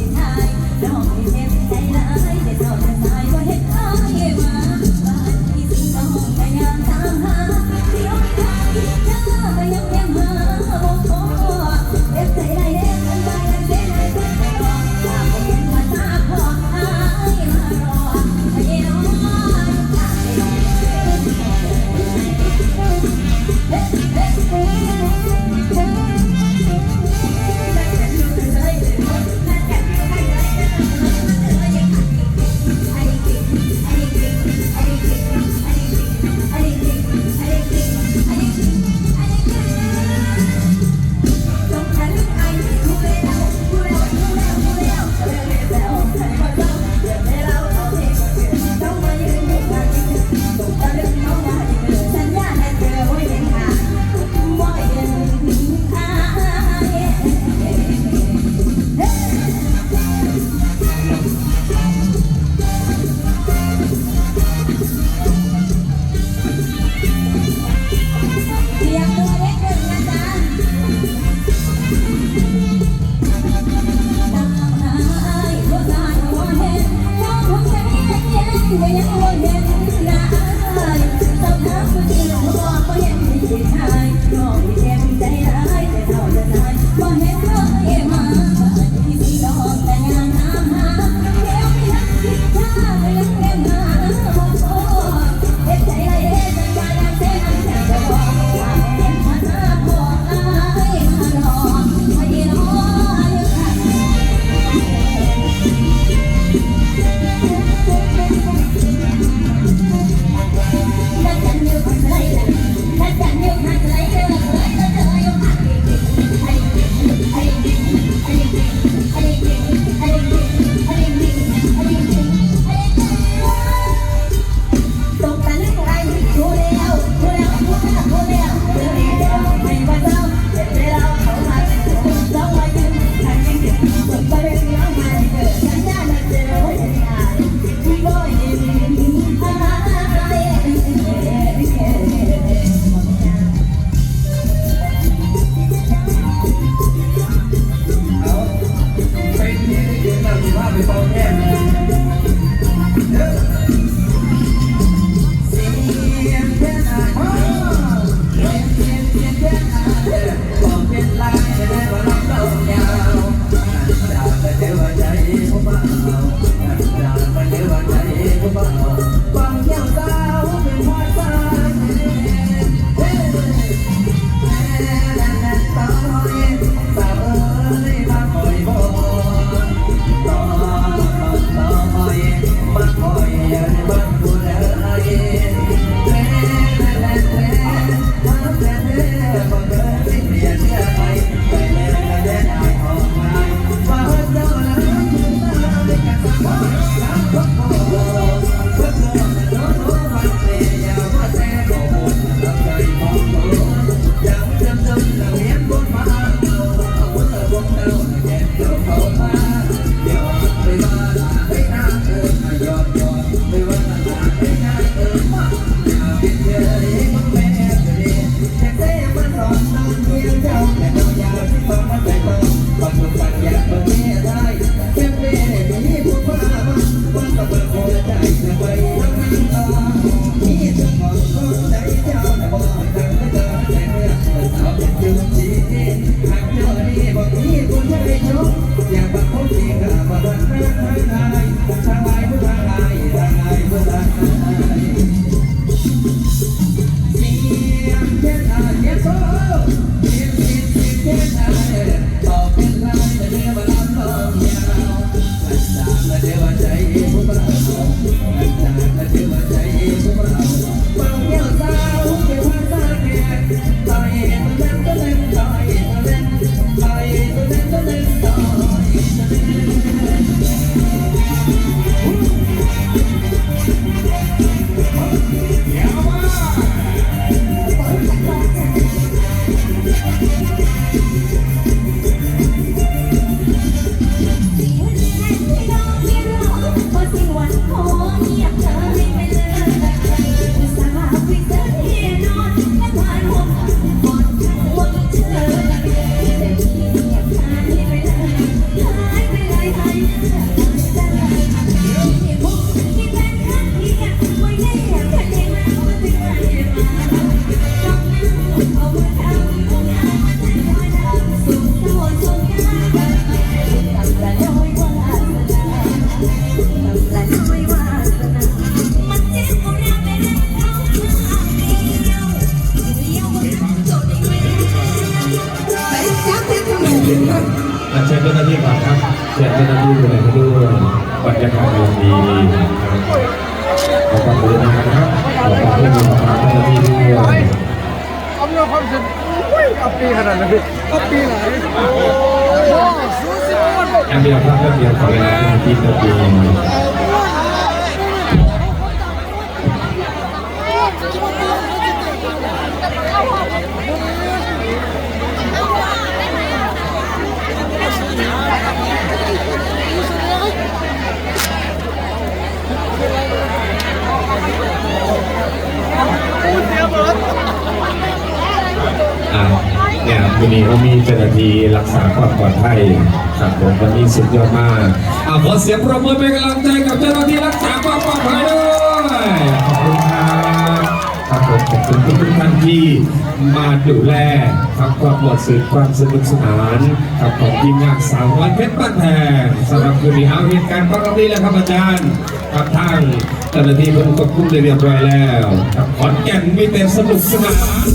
ที่ไหนน้องเห็น Take time, call me down. ความสุขอุ้ยอัปปีขนาดนั้นอัปปีไหนโอ้โหสุดยอด อันเดียวครับอันเดียวขอเวลาเป็นทีนาทีอ่ วันนี้เขามีเจ้าหน้าที่รักษาความปลอดภัยครับผมวันนี้สุดยอดมากเอาขอเสียงปรบมือเป็นกำลังใจกับเจ้าหน้าที่รักษาความปลอดภัยด้วยขอบคุณครับครับผมขอบคุณทุกท่านที่มาดูแลครับความปลอดสื่อความสนุกสนานครับของทีมงานสาวน้อยเพชรบ้านแพงสำหรับคืนนี้เอาเหตุการณ์ปกติแล้วครับอาจารย์ครับทางเจ้าหน้าที่เพิ่งควบคุมได้เรียบร้อยแล้วครับขอนแก่นมีแต่สนุกสนาน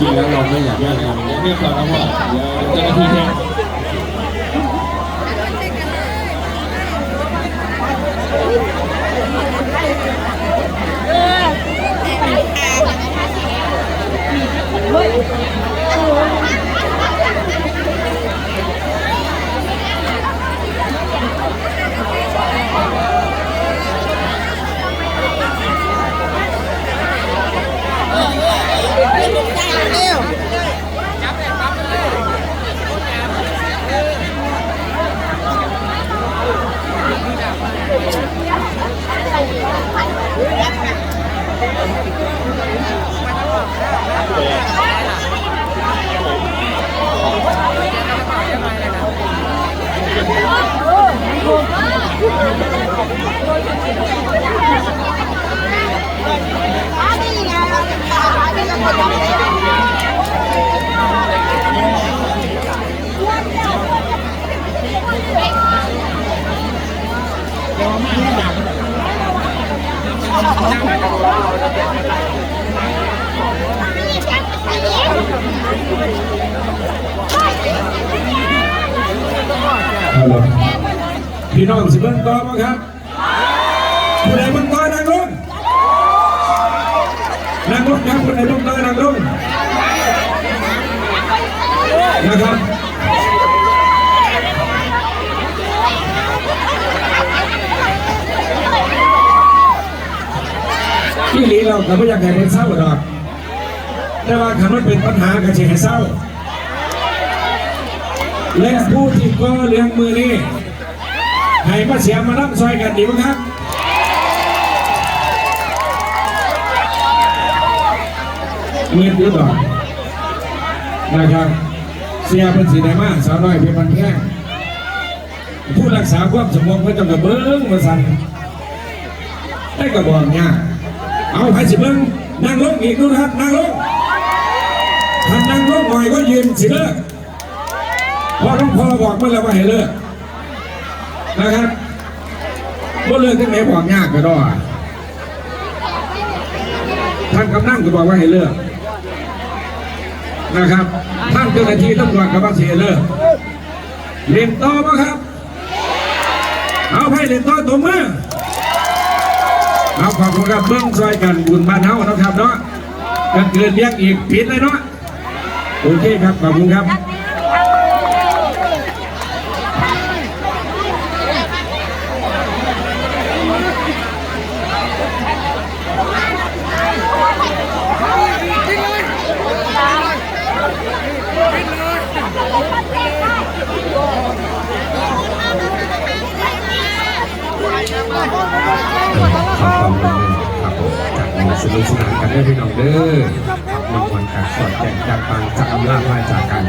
จริงแล้วเราไม่อยากแยกกันเรียกร้องแล้ว่าเดี๋ยวเจ้าหน้าที่แจ้งฮัล พี่น้องสิเบิ้งต่อมั้งครับผู้ใดเบิ้งต่อนั่งลงนั่งลงครับผู้ใดเบิ้ง ต่อนั่งนะครับที่ลีเราก็ไม่อยากให้เป็นเศร้าหรอกแต่ว่าคันมันเป็นปัญหาก็จะให้เศร้า และผู้ที่ก่อเรื่องมือนี้ให้มาเสียมารับซอยกันดีมั้งครับ เงินหรือเปล่านะครับเสียเป็นสีไดมาสาวน้อยเพียงมันแค่ผู้รักษาความสงบไม่ต้องกระเบิ้งมาสั่นได้กระบอกเนี่ยเอาไปสิเบิ้งนั่งลงอีกนู่นครับนั่งลงถ้านั่งลงหน่อยก็ยืนสิเลิกพอต้องพอบอกเมื่อไรว่าให้เลิกนะครับว่าเลิกที่ไหนบอกยากก็ได้ท่านกำนั่งก็บอกว่าให้เลิก นะครับท่านเจ้าหน้าที่ตำรวจกับอกให้เลิกเล่นต่อมาครับ เอาให้เล่นต่อตัวมือเอาขอบคุณครับเบื้องซอยกันบุญบ้านเฮานะครับเนาะกันเกินเรียกอีกผิดเลยเนาะโอเคครับขอบคุณครับ นุกสนานกันด้วยพี่น้องเด้อมีวันการสอดแก่งจากบางจากอำนาจมาจากกัน